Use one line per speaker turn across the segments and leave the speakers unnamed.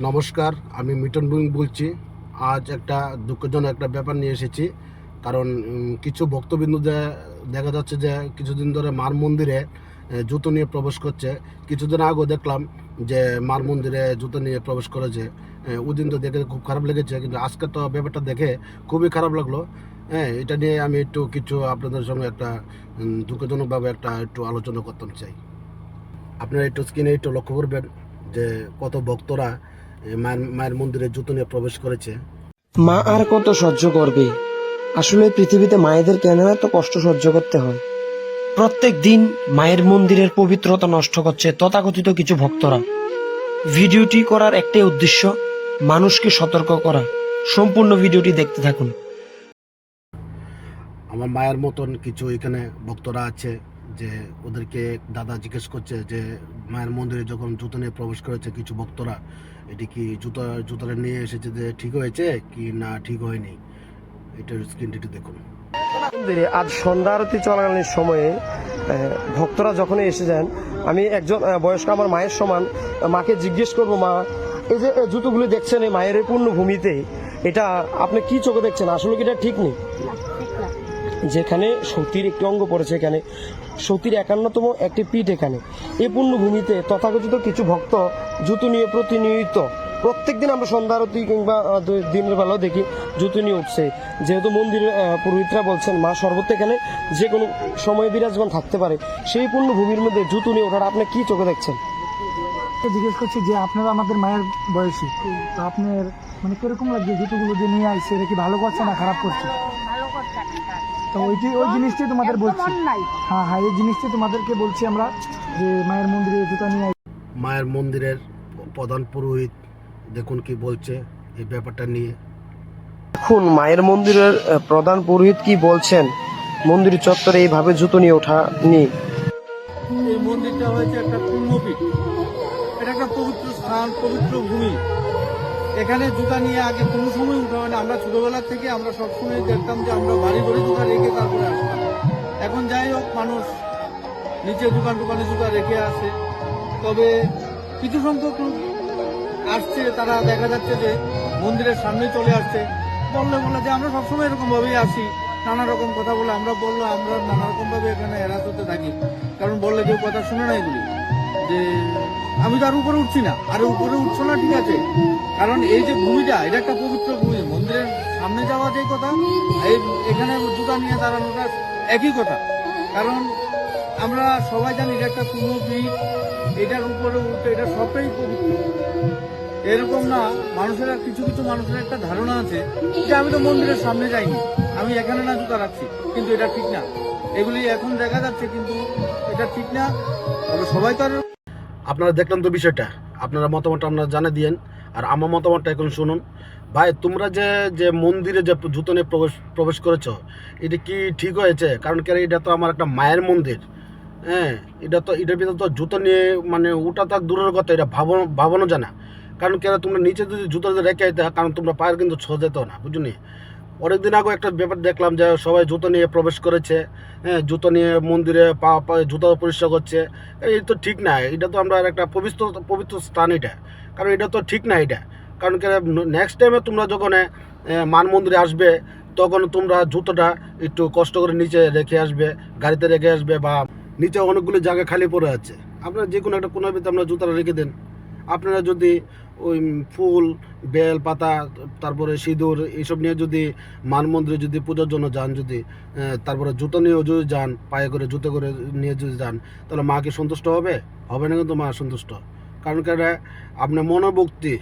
নমস্কার, আমি মিটন বুং বলছি। আজ একটা দুঃখজনক একটা ব্যাপার নিয়ে এসেছি। কারণ কিছু ভক্তবিন্দুদের দেখা যাচ্ছে যে কিছুদিন ধরে মার মন্দিরে জুতো নিয়ে প্রবেশ করছে। কিছুদিন আগেও দেখলাম যে মার মন্দিরে জুতো নিয়ে প্রবেশ করেছে। ওই দিন তো দেখে খুব খারাপ লেগেছে, কিন্তু আজকে তো ব্যাপারটা দেখে খুবই খারাপ লাগল। হ্যাঁ এটা নিয়ে আমি একটু কিছু আপনাদের সঙ্গে একটা দুঃখজনকভাবে একটা একটু আলোচনা করতে চাই। আপনারা একটু স্ক্রিনে একটু লক্ষ্য করবেন যে কত ভক্তরা মায়ের মায়ের মন্দিরে জুতো নিয়ে প্রবেশ করেছে।
মা আর কত সহ্য করবে? আসলে পৃথিবীতে মায়েদের কেন এত কষ্ট সহ্য করতে হয়? প্রত্যেক দিন মায়ের মন্দিরের পবিত্রতা নষ্ট করছে তথাকথিত কিছু ভক্তরা। ভিডিওটি করার একটাই উদ্দেশ্য মানুষকে সতর্ক করা। সম্পূর্ণ ভিডিওটি দেখতে থাকুন।
আমার মায়ের মতন কিছু এখানে ভক্তরা আছে। যে ওদেরকে দাদা জিজ্ঞেস করছে যে মায়ের মন্দিরে যখন জুতো নিয়ে প্রবেশ করেছে কিছু ভক্তরা, এটি কি জুতো, জুতোটা নিয়ে এসেছে যে ঠিক হয়েছে কি না ঠিক হয়নি? এটার স্ক্রিনটি একটু দেখুন।
মন্দিরে আজ সন্ধ্যা আরতি চলাকালীন সময়ে ভক্তরা যখন এসে যান, আমি একজন বয়স্ক আমার মায়ের সমান, মাকে জিজ্ঞেস করব, মা, এই যে জুতোগুলি দেখছেন এই মায়ের পূর্ণ ভূমিতে এটা আপনি কি চোখে দেখছেন? আসলে কি এটা ঠিক নেই? যেখানে সতীর একটি অঙ্গ পড়েছে এখানে। সতীর একান্নতম একটি পীঠ এখানে। এই পূর্ণভূমিতে তথাকথিত কিছু ভক্ত জুতো নিয়ে প্রতিনিয়ত প্রত্যেক দিন আমরা সন্ধ্যা আরতি কিংবা দিনের বেলাও দেখি জুতো নিয়ে উঠছে। যেহেতু মন্দিরের পুরোহিতরা বলছেন মা সর্বত্র এখানে যে কোনো সময় বিরাজমান থাকতে পারে। সেই পূর্ণভূমির মধ্যে জুতো নিয়ে ওঠার আপনি কি চোখে দেখছেন?
জিজ্ঞেস করছি যে আপনারা আমাদের মায়ের বয়সী তো আপনার মানে কীরকম লাগছে জুতোগুলো যে নিয়ে আসছে? এটা কি ভালো করছে না খারাপ করছে?
ভালো করছে আর কি কাজ।
তো ওইটি ওই জিনিসটি তোমাদের বলছি। হ্যাঁ হ্যাঁ এই জিনিসটি তোমাদেরকে বলছি আমরা যে মায়ের মন্দিরে জুতা নিয়ে
মায়ের মন্দিরের প্রধান পুরোহিত দেখুন কি বলছে এই ব্যাপারটা নিয়ে।
এখন মায়ের মন্দিরের প্রধান পুরোহিত কি বলছেন? মন্দির চত্বরে এইভাবে জুতো নিয়ে ওঠা নিয়ে
এই মন্দিরটা হয়েছে একটা পুণ্যপীঠ এটা একটা পবিত্র স্থান পবিত্র ভূমি। এখানে জুতা নিয়ে আগে কোনো সময় উঠা হয় না আমরা ছোটবেলা থেকে আমরা সবসময় দেখতাম যে আমরা বাড়ি করে জুতা রেখে তারপরে আসতাম। এখন যাই হোক, মানুষ নিচে দোকান দোকানে জুতা রেখে আসে। তবে কিছু সংখ্যক লোক আসছে, তারা দেখা যাচ্ছে যে মন্দিরের সামনে চলে আসছে। বললে বলে যে আমরা সবসময় এরকম ভাবেই আসি, নানা রকম কথা বলে। আমরা বলল, আমরা নানা রকম ভাবে এখানে হতে থাকি। কারণ বললে কেউ কথা শুনে না এগুলি যে আমি তো আর উপরে উঠছি না। আর উপরে উঠছো না, ঠিক আছে। কারণ এই যে ভূমিটা, এটা একটা পবিত্র ভূমি। মন্দিরের সামনে যাওয়া যে কথা, এই এখানে জুতা নিয়ে দাঁড়ানোটা একই কথা। কারণ আমরা সবাই জানি এটা একটা কোনো পীঠ এটার উপরে উঠতে এটা সবটাই পবিত্র। এরকম না, মানুষের, কিছু কিছু মানুষের একটা ধারণা আছে যে আমি তো মন্দিরের সামনে যাইনি, আমি এখানে না জুতা রাখছি, কিন্তু এটা ঠিক না। এগুলি এখন দেখা যাচ্ছে, কিন্তু এটা ঠিক না। তবে সবাই তো আর
আপনারা দেখলেন তো বিষয়টা। আপনারা মতামত আপনারা জানা দিয়েন। আর আমার মতামতটা এখন শুনুন। ভাই, তোমরা যে যে মন্দিরে যে জুতো নিয়ে প্রবেশ প্রবেশ করেছ, এটা কি ঠিক হয়েছে? কারণ কেন এটা তো আমার একটা মায়ের মন্দির। হ্যাঁ এটা তো, এটার ভিতরে তো জুতো নিয়ে মানে ওটা তো দূরের কথা, এটা ভাবানো ভাবানো জানা কারণ কেন তোমরা নিচে যদি জুতো রেখে যেতে কারণ তোমরা পায়ের কিন্তু ছ যেত না বুঝলি অনেকদিন আগে একটা ব্যাপার দেখলাম যে সবাই জুতো নিয়ে প্রবেশ করেছে হ্যাঁ জুতো নিয়ে মন্দিরে পা জুতো পরিষ্কার করছে। এই তো ঠিক না, এটা তো আমরা একটা পবিত্র পবিত্র স্থান এটা। কারণ এটা তো ঠিক না এটা। কারণ কি নেক্সট টাইমে তোমরা যখন মান মন্দিরে আসবে, তখন তোমরা জুতোটা একটু কষ্ট করে নিচে রেখে আসবে, গাড়িতে রেখে আসবে বা নিচে অনেকগুলো জায়গা খালি পড়ে আছে। আপনারা যে কোনো একটা কোনো আপনারা জুতোটা রেখে দেন, আপনারা যদি ওই ফুল, বেল, পাতা, তারপরে সিঁদুর এইসব নিয়ে যদি মান মন্দিরে যদি পূজার জন্য যান যদি তারপরে জুতো নিয়েও যদি যান, পায়ে করে জুতো করে নিয়ে যদি যান, তাহলে মা কি সন্তুষ্ট হবে? হবে না কিন্তু মা সন্তুষ্ট। কারণ কেন আপনার মনোভক্তি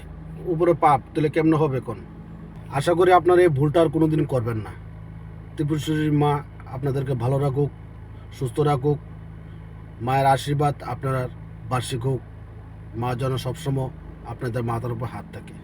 উপরে পাপ, তাহলে কেমনে হবে কোন? আশা করি আপনার এই ভুলটা আর কোনোদিন করবেন না। ত্রিপুরেশ্বরীর মা আপনাদেরকে ভালো রাখুক, সুস্থ রাখুক, মায়ের আশীর্বাদ আপনার বার্ষিক হোক। মা যেন সবসময় আপনাদের মাথার উপর হাত থাকে।